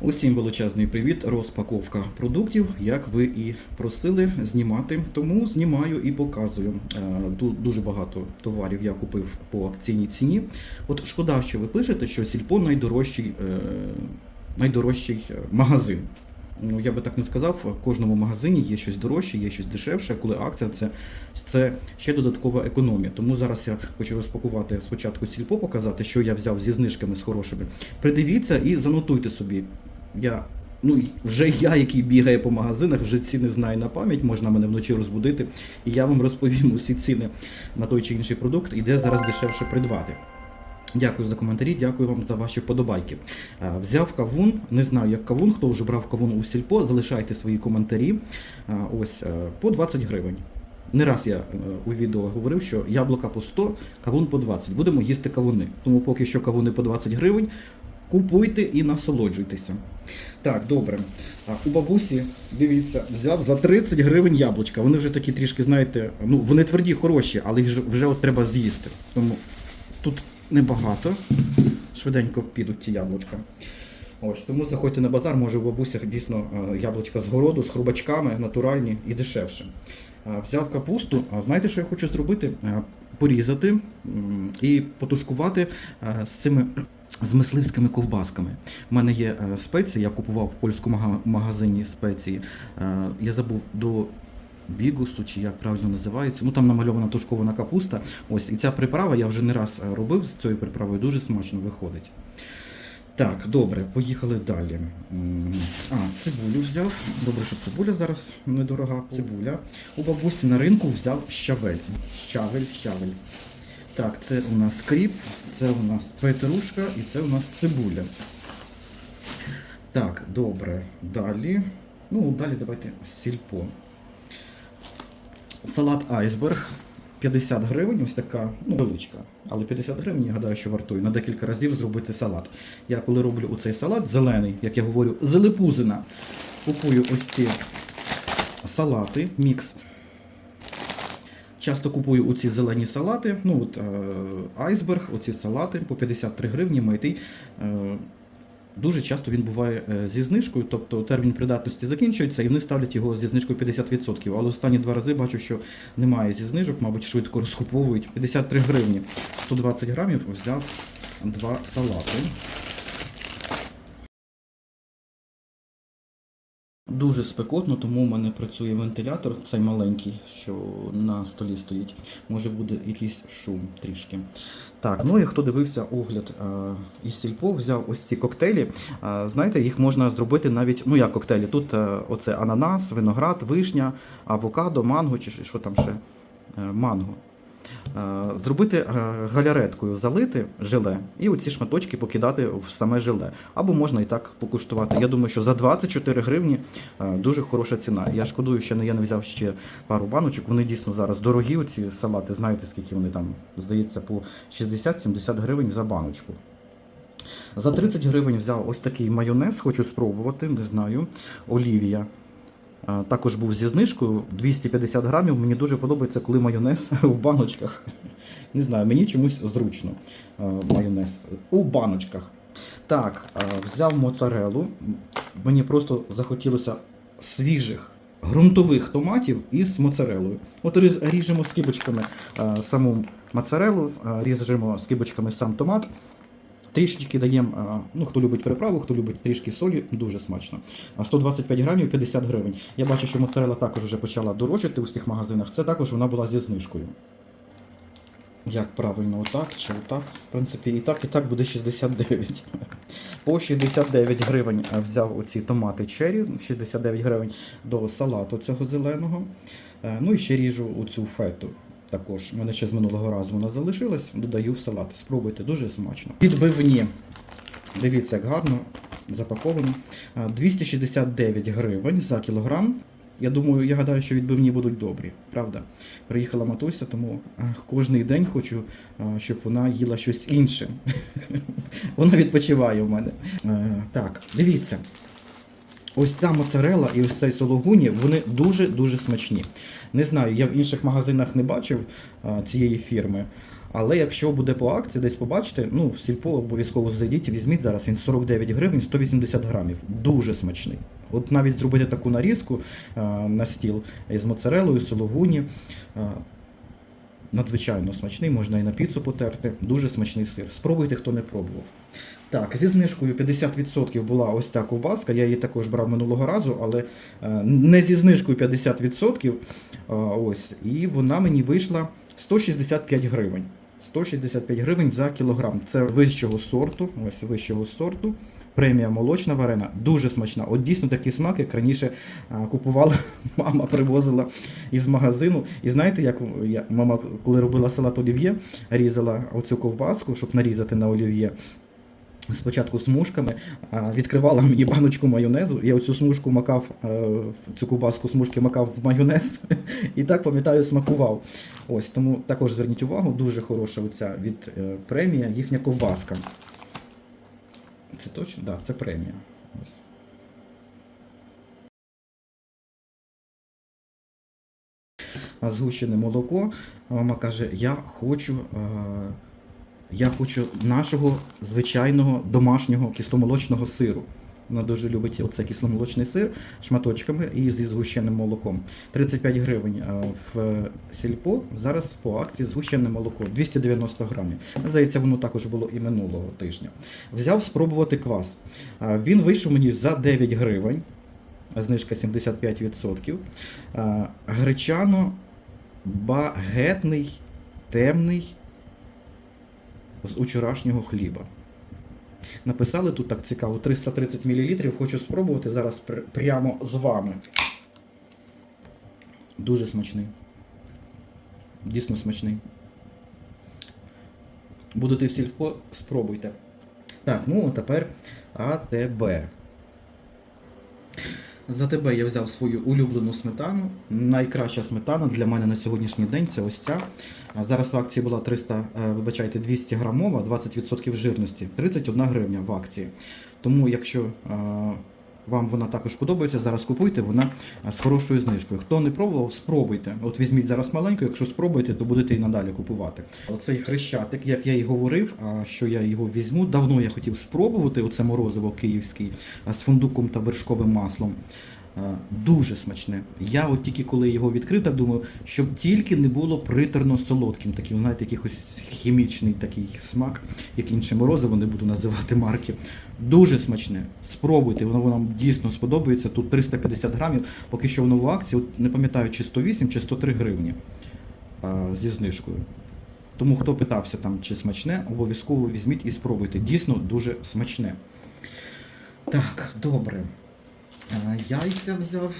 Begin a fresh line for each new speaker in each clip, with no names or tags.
Усім величезний привіт! Розпаковка продуктів, як ви і просили знімати. Тому знімаю і показую. Е, Дуже багато товарів я купив по акційній ціні. От шкода, що ви пишете, що Сільпо найдорожчий, е, найдорожчий е, магазин. Ну, я би так не сказав, в кожному магазині є щось дорожче, є щось дешевше. Коли акція, це, це ще додаткова економія. Тому зараз я хочу розпакувати спочатку сільпо, показати, що я взяв зі знижками з хорошими. Придивіться і занотуйте собі. Я, ну, вже я, який бігає по магазинах, вже ціни знаю на пам'ять, можна мене вночі розбудити, і я вам розповім усі ціни на той чи інший продукт і де зараз дешевше придбати. Дякую за коментарі, дякую вам за ваші вподобайки. Е, Взяв кавун, не знаю як кавун, хто вже брав кавун у сільпо, залишайте свої коментарі. Е, Ось е, по 20 гривень. Не раз я у відео говорив, що яблука по 100, кавун по 20. Будемо їсти кавуни. Тому поки що кавуни по 20 гривень. Купуйте і насолоджуйтеся. Так, добре. У бабусі, дивіться, взяв за 30 гривень яблучка. Вони вже такі трішки, знаєте, ну вони тверді, хороші, але їх вже от треба з'їсти. Тому тут небагато. Швиденько підуть ті яблучка. Ось тому заходьте на базар, може у бабусях дійсно е, яблучка з городу, з хрубачками, натуральні і дешевше. Взяв капусту, а знаєте, що я хочу зробити? Е, Порізати і потушкувати е, з цими з мисливськими ковбасками. У мене є е, спеції, я купував в польському магазині спеції. Е, Я забув до бігусу, чи як правильно називається. Ну там намальована тушкована капуста. Ось і ця приправа я вже не раз е, робив з цією приправою, дуже смачно виходить. Так, добре, поїхали далі. А, цибулю взяв. Добре, що цибуля зараз недорога. Цибуля. У бабусі на ринку взяв щавель. Щавель, щавель. Так, це у нас кріп, це у нас петрушка і це у нас цибуля. Так, добре. Далі. Ну, далі давайте сільпо. Салат айсберг. 50 гривень, ось така, ну, величка. Але 50 гривень, я гадаю, що вартує на декілька разів зробити салат. Я коли роблю оцей салат зелений, як я говорю, зелепузина, купую ось ці салати, мікс. Часто купую оці зелені салати, ну от е, айсберг, оці салати по 53 гривні митий. Дуже часто він буває е, зі знижкою, тобто термін придатності закінчується, і вони ставлять його зі знижкою 50%. Але останні два рази бачу, що немає зі знижок, мабуть, швидко розкуповують. 53 гривні, 120 грамів взяв два салати. Дуже спекотно, тому у мене працює вентилятор, цей маленький, що на столі стоїть. Може буде якийсь шум трішки. Так, ну і хто дивився огляд е, із сільпо, взяв ось ці коктейлі. Е, знаєте, їх можна зробити навіть, ну як коктейлі. Тут е, оце ананас, виноград, вишня, авокадо, манго чи що там ще манго. Е, Зробити е, галяреткою, залити желе і оці шматочки покидати в саме желе. Або можна і так покуштувати. Я думаю, що за 24 гривні е, дуже хороша ціна. Я шкодую, що я не взяв ще пару баночок. Вони дійсно зараз дорогі. Оці салати. Знаєте, скільки вони там здається по 60-70 гривень за баночку. За 30 гривень взяв ось такий майонез, хочу спробувати, не знаю. Олівія. Також був зі знижкою 250 грамів. Мені дуже подобається, коли майонез в баночках. Не знаю, мені чомусь зручно майонез у баночках. Так, взяв моцарелу. Мені просто захотілося свіжих ґрунтових томатів із моцарелою. От ріжемо скибочками саму моцарелу, ріжемо скибочками сам томат. Трішечки даємо, ну хто любить приправу, хто любить трішки солі, дуже смачно. 125 грамів 50 гривень. Я бачу, що моцарела також вже почала дорожчати у всіх магазинах. Це також вона була зі знижкою. Як правильно, отак чи отак? В принципі, і так, і так буде 69. По 69 гривень взяв оці томати черрі, 69 гривень до салату цього зеленого. Е, Ну і ще ріжу оцю фету. Також У мене ще з минулого разу вона залишилась, додаю в салат. Спробуйте, дуже смачно. Підбивні. Дивіться, як гарно запаковано. 269 гривень за кілограм. Я думаю, я гадаю, що відбивні будуть добрі, правда? Приїхала матуся, тому кожний день хочу, щоб вона їла щось інше. Вона відпочиває у мене. Так, дивіться. Ось ця моцарела і ось цей сологуні, вони дуже-дуже смачні. Не знаю, я в інших магазинах не бачив а, цієї фірми. Але якщо буде по акції, десь побачите, ну в сільпо обов'язково зайдіть візьміть зараз. Він 49 гривень, 180 грамів. Дуже смачний. От навіть зробити таку нарізку е, на стіл із моцарелою, сологуні. Е, надзвичайно смачний, можна і на піцу потерти. Дуже смачний сир. Спробуйте, хто не пробував. Так, зі знижкою 50% була ось ця ковбаска. Я її також брав минулого разу, але е, не зі знижкою 50%. е, Ось, і вона мені вийшла 165 гривень. 165 гривень за кілограм. Це вищого сорту. Ось вищого сорту. Премія молочна варена, дуже смачна. От дійсно такий смак, як раніше купувала, мама привозила із магазину. І знаєте, як я, мама, коли робила салат олів'є, різала оцю ковбаску, щоб нарізати на олів'є. Спочатку смужками відкривала мені баночку майонезу. Я оцю смужку макав, е, цю ковбаску смужки макав в майонез і так пам'ятаю, смакував. Ось тому також зверніть увагу, дуже хороша оця від е, премія, їхня ковбаска. Це точно? Так, да, це премія. Ось. Згущене молоко. Мама каже: я хочу. Е, я хочу нашого звичайного домашнього кисломолочного сиру. Вона дуже любить оцей кисломолочний сир шматочками і зі згущеним молоком. 35 гривень в сільпо. Зараз по акції згущене молоко 290 грамів. Здається, воно також було і минулого тижня. Взяв спробувати квас. Він вийшов мені за 9 гривень. Знижка 75%. Гречано багетний, темний з учорашнього хліба. Написали тут так цікаво, 330 мл. Хочу спробувати зараз пр- прямо з вами. Дуже смачний. Дійсно смачний. Будете в легко, спробуйте. Так, ну а тепер АТБ. За тебе я взяв свою улюблену сметану. Найкраща сметана для мене на сьогоднішній день це ось ця. Зараз в акції була 300, е, вибачайте, 200 грамова, 20% жирності, 31 гривня в акції. Тому, якщо е, вам вона також подобається, зараз купуйте, вона е, з хорошою знижкою. Хто не пробував, спробуйте. От візьміть зараз маленьку, якщо спробуєте, то будете і надалі купувати. Оцей хрещатик, як я і говорив, що я його візьму. Давно я хотів спробувати оце морозиво київський з фундуком та вершковим маслом. Дуже смачне. Я от тільки коли його відкрив, так думаю, щоб тільки не було приторно солодким, таким, знаєте, якийсь хімічний такий смак, як інше морозиво, не буду називати марки. Дуже смачне. Спробуйте, воно вам дійсно сподобається. Тут 350 грамів, поки що воно в акції, от не пам'ятаю, чи 108, чи 103 гривні а, зі знижкою. Тому хто питався там, чи смачне, обов'язково візьміть і спробуйте. Дійсно дуже смачне. Так, добре. Е, Яйця взяв.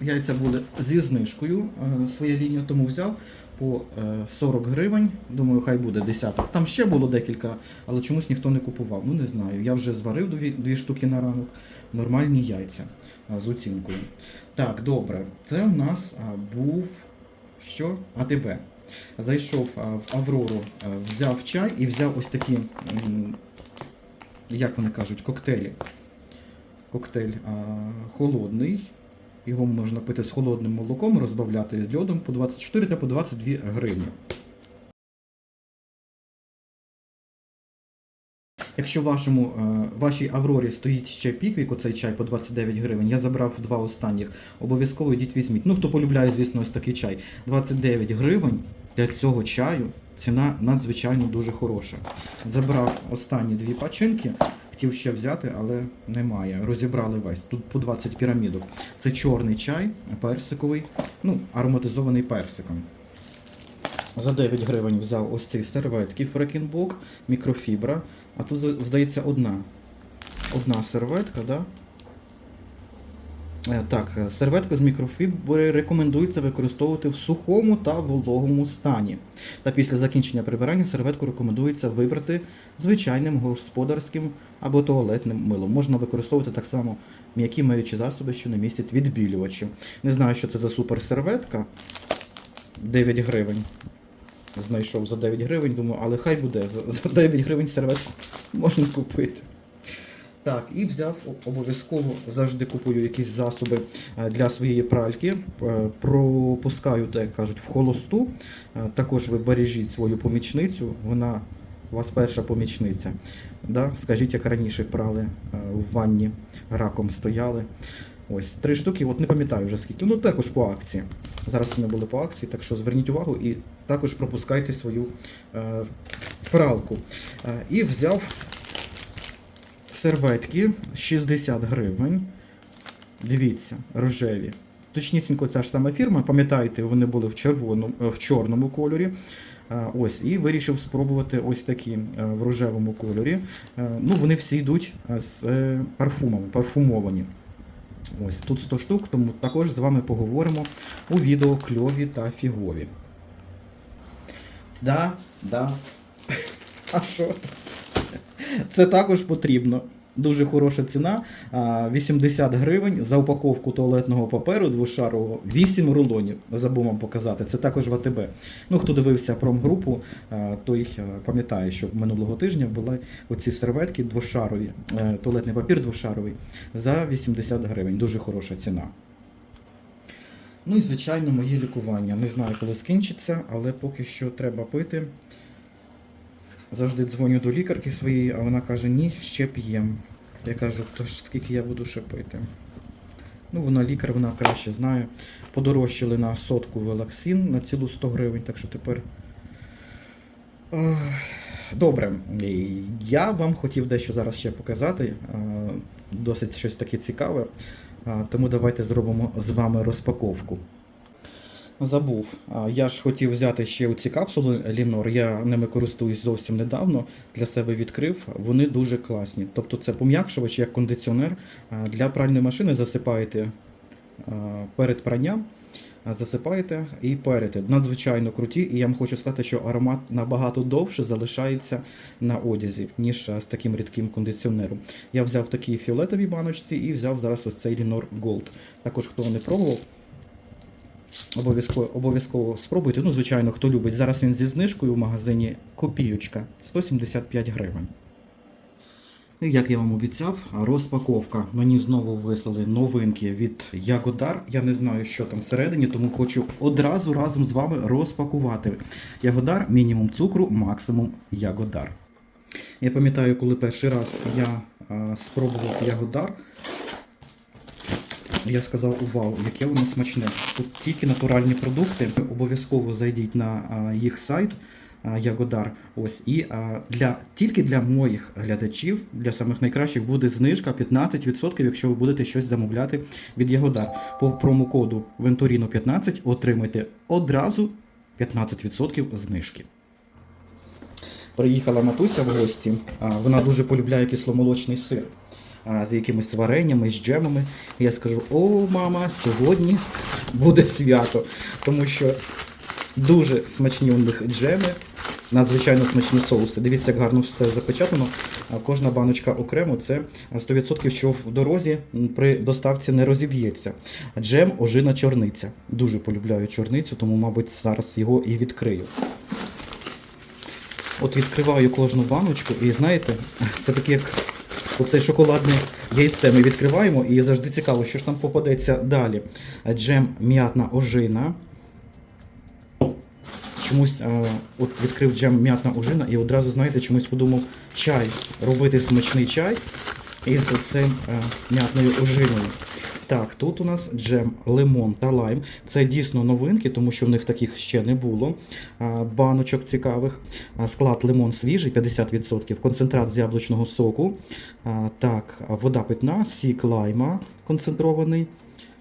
Яйця були зі знижкою е, своя лінія, тому взяв по е, 40 гривень. Думаю, хай буде десяток. Там ще було декілька, але чомусь ніхто не купував. Ну не знаю. Я вже зварив дві, дві штуки на ранок. Нормальні яйця е, з оцінкою. Так, добре. Це в нас був що? АТБ. Зайшов в Аврору, взяв чай і взяв ось такі, як вони кажуть, коктейлі коктейль а, холодний. Його можна пити з холодним молоком, розбавляти з льодом по 24 та по 22 гривні. Якщо вашому, е, вашій Аврорі стоїть ще піквік, оцей чай по 29 гривень, я забрав два останніх, обов'язково йдіть візьміть. Ну, хто полюбляє, звісно, ось такий чай. 29 гривень для цього чаю ціна надзвичайно дуже хороша. Забрав останні дві пачинки, хотів ще взяти, але немає. Розібрали весь. Тут по 20 пірамідок. Це чорний чай, персиковий, ну, ароматизований персиком. За 9 гривень взяв ось ці серветки Фрекінбок, мікрофібра. А тут, здається, одна. Одна серветка, да? Е, Так, е, серветку з мікрофібри рекомендується використовувати в сухому та вологому стані. Та після закінчення прибирання серветку рекомендується вибрати звичайним господарським або туалетним милом. Можна використовувати так само м'які миючі засоби, що не містять відбілювачів. Не знаю, що це за суперсерветка. 9 гривень. Знайшов за 9 гривень, думаю, але хай буде. За 9 гривень серветку можна купити. Так, і взяв обов'язково завжди купую якісь засоби е, для своєї пральки. Е, Пропускаю, так як кажуть, в холосту. Е, Також ви бережіть свою помічницю. Вона у вас перша помічниця. Да? Скажіть, як раніше прали в ванні, раком стояли. Ось три штуки, от не пам'ятаю вже скільки. Ну також по акції. Зараз вони були по акції, так що зверніть увагу і також пропускайте свою е, пралку. Е, і взяв серветки 60 гривень. Дивіться, рожеві. Точнісінько ця ж сама фірма, пам'ятаєте, вони були в, червоному, е, в чорному кольорі. Е, Ось, і вирішив спробувати ось такі е, в рожевому кольорі. Ну, вони всі йдуть з парфумами, парфумовані. Ось тут 100 штук, тому також з вами поговоримо у відео кльові та фігові. Да, да. А що? Це також потрібно. Дуже хороша ціна. 80 гривень за упаковку туалетного паперу двошарового, 8 рулонів. Забув вам показати. Це також в АТБ. Ну, хто дивився промгрупу, той пам'ятає, що минулого тижня були оці серветки двошарові, е, туалетний папір двошаровий за 80 гривень. Дуже хороша ціна. Ну і звичайно, моє лікування. Не знаю, коли скінчиться, але поки що треба пити. Завжди дзвоню до лікарки своєї, а вона каже, ні, ще п'єм. Я кажу, то ж скільки я буду ще пити. Ну, вона лікар, вона краще знає. Подорожчали на сотку велаксин на цілу 100 гривень, так що тепер. Добре, я вам хотів дещо зараз ще показати. Досить щось таке цікаве. Тому давайте зробимо з вами розпаковку. Забув. Я ж хотів взяти ще оці капсули Лінор. Я ними користуюсь зовсім недавно. Для себе відкрив. Вони дуже класні. Тобто це пом'якшувач як кондиціонер. Для пральної машини засипаєте перед пранням. Засипаєте і перете. Надзвичайно круті, і я вам хочу сказати, що аромат набагато довше залишається на одязі, ніж з таким рідким кондиціонером. Я взяв такі фіолетові баночці і взяв зараз ось цей Лінор Gold. Також хто не пробував, Обов'язково, обов'язково спробуйте. Ну, звичайно, хто любить. Зараз він зі знижкою в магазині копійочка 175 гривень. І як я вам обіцяв, розпаковка. Мені знову вислали новинки від Ягодар. Я не знаю, що там всередині, тому хочу одразу разом з вами розпакувати. Ягодар, мінімум цукру, максимум Ягодар. Я пам'ятаю, коли перший раз я спробував Ягодар, я сказав, вау, яке воно смачне. Тут тільки натуральні продукти. Обов'язково зайдіть на їх сайт Ягодар. Ось і для тільки для моїх глядачів, для самих найкращих, буде знижка 15%, якщо ви будете щось замовляти від Ягодар. По промокоду Venturino 15 отримайте одразу 15% знижки. Приїхала матуся в гості. Вона дуже полюбляє кисломолочний сир з якимись вареннями, з джемами. І я скажу: о, мама, сьогодні буде свято, тому що дуже смачні у них джеми, надзвичайно смачні соуси. Дивіться, як гарно все запечатано. Кожна баночка окремо це 100% що в дорозі при доставці не розіб'ється. Джем ожина чорниця. Дуже полюбляю чорницю, тому, мабуть, зараз його і відкрию. От відкриваю кожну баночку, і знаєте, це таке як оце шоколадне яйце. Ми відкриваємо і завжди цікаво, що ж там попадеться далі. Джем м'ятна ожина. Чомусь а, от відкрив джем м'ятна ожина і одразу, знаєте, чомусь подумав чай, робити смачний чай із цим м'ятною ожиною. Так, тут у нас джем, лимон та лайм. Це дійсно новинки, тому що в них таких ще не було. Баночок цікавих. Склад лимон свіжий, 50%, концентрат з яблучного соку. Так, вода питна, сік лайма концентрований.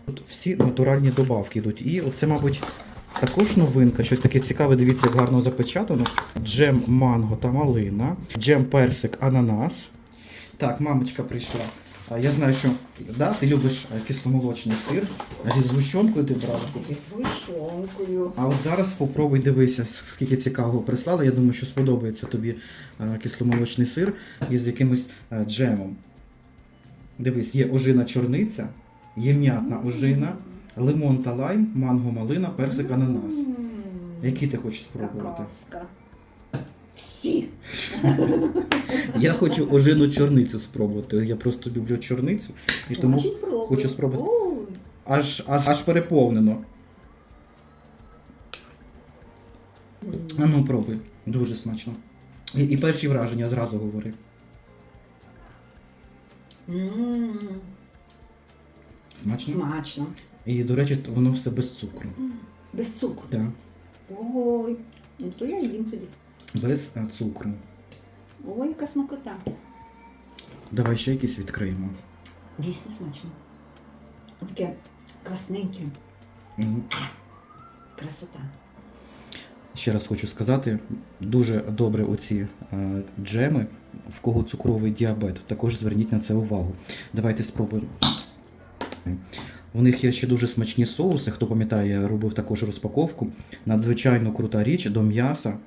Тут всі натуральні добавки йдуть. І оце, мабуть, також новинка, щось таке цікаве, дивіться, як гарно запечатано. Джем манго та малина, джем персик ананас. Так, мамочка прийшла. Я знаю, що да, ти любиш е, кисломолочний сир. Зі згущенкою ти брала.
І з вишонкою.
А от зараз попробуй дивися, скільки цікавого прислали. Я думаю, що сподобається тобі е, кисломолочний сир із якимось е, джемом. Дивись, є ожина чорниця, є м'ятна ожина, лимон та лайм, манго малина, персик ананас. Які ти хочеш спробувати? Я хочу ожину чорницю спробувати. Я просто люблю чорницю і тому
Значить, пробуй.
хочу спробувати. Аж, аж, аж переповнено. А ну пробуй. Дуже смачно. І, і перші враження зразу говори.
М,
Смачно?
Смачно.
І, до речі, воно все без цукру.
Без цукру.
Так.
Ой, ну то я їм тоді.
Без цукру.
Ой, яка смакота.
Давай ще якісь відкриємо.
Дійсно смачно. Таке красненьке.
Мгм.
Красота.
Ще раз хочу сказати, дуже добре оці е, джеми, в кого цукровий діабет. Також зверніть на це увагу. Давайте спробуємо. У них є ще дуже смачні соуси. Хто пам'ятає, я робив також розпаковку. Надзвичайно крута річ до м'яса.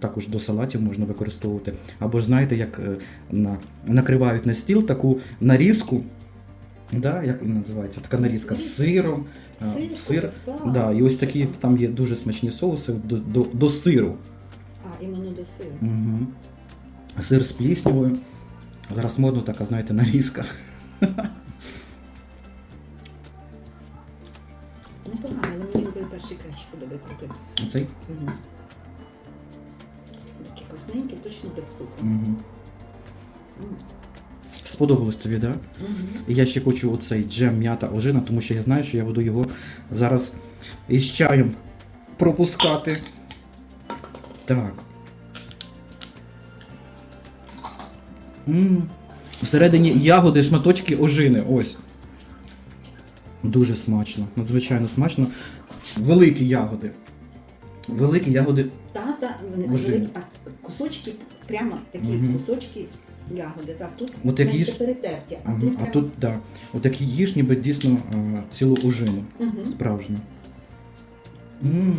Також до салатів можна використовувати. Або ж знаєте, як е, на, накривають на стіл таку нарізку. Да, як він називається? Така нарізка з сиром. а,
Сир,
сир. Да, і ось такі там є дуже смачні соуси до, до, до сиру.
А, іменно до сиру.
Угу. Сир з пліснявою. Зараз модно така, знаєте, нарізка.
Непогано, але мені перший краще подобається.
Оцей.
Угу. Такі точно без цукру.
Угу. Сподобалось тобі, так? Да?
Мгм.
І я ще хочу оцей джем м'ята ожина, тому що я знаю, що я буду його зараз із чаєм пропускати. Так. м Всередині ягоди, шматочки ожини. Ось. Дуже смачно. Надзвичайно смачно. Великі ягоди. Великі ягоди.
Та-та, вони
Може.
великі, а кусочки, прямо такі
Мгм.
кусочки з ягоди. Так, тут
От як
менше
їж-
перетерті, а
Мгм.
тут
А
прямо...
тут, так. Да, отакі їж, ніби дійсно е, цілу ожину.
Мгм.
Справжню. М.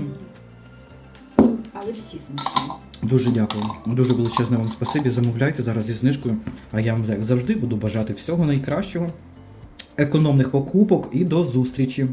Але всі смачні.
Дуже дякую. Дуже величезне вам спасибі. Замовляйте зараз зі знижкою. А я вам як завжди буду бажати всього найкращого, економних покупок і до зустрічі.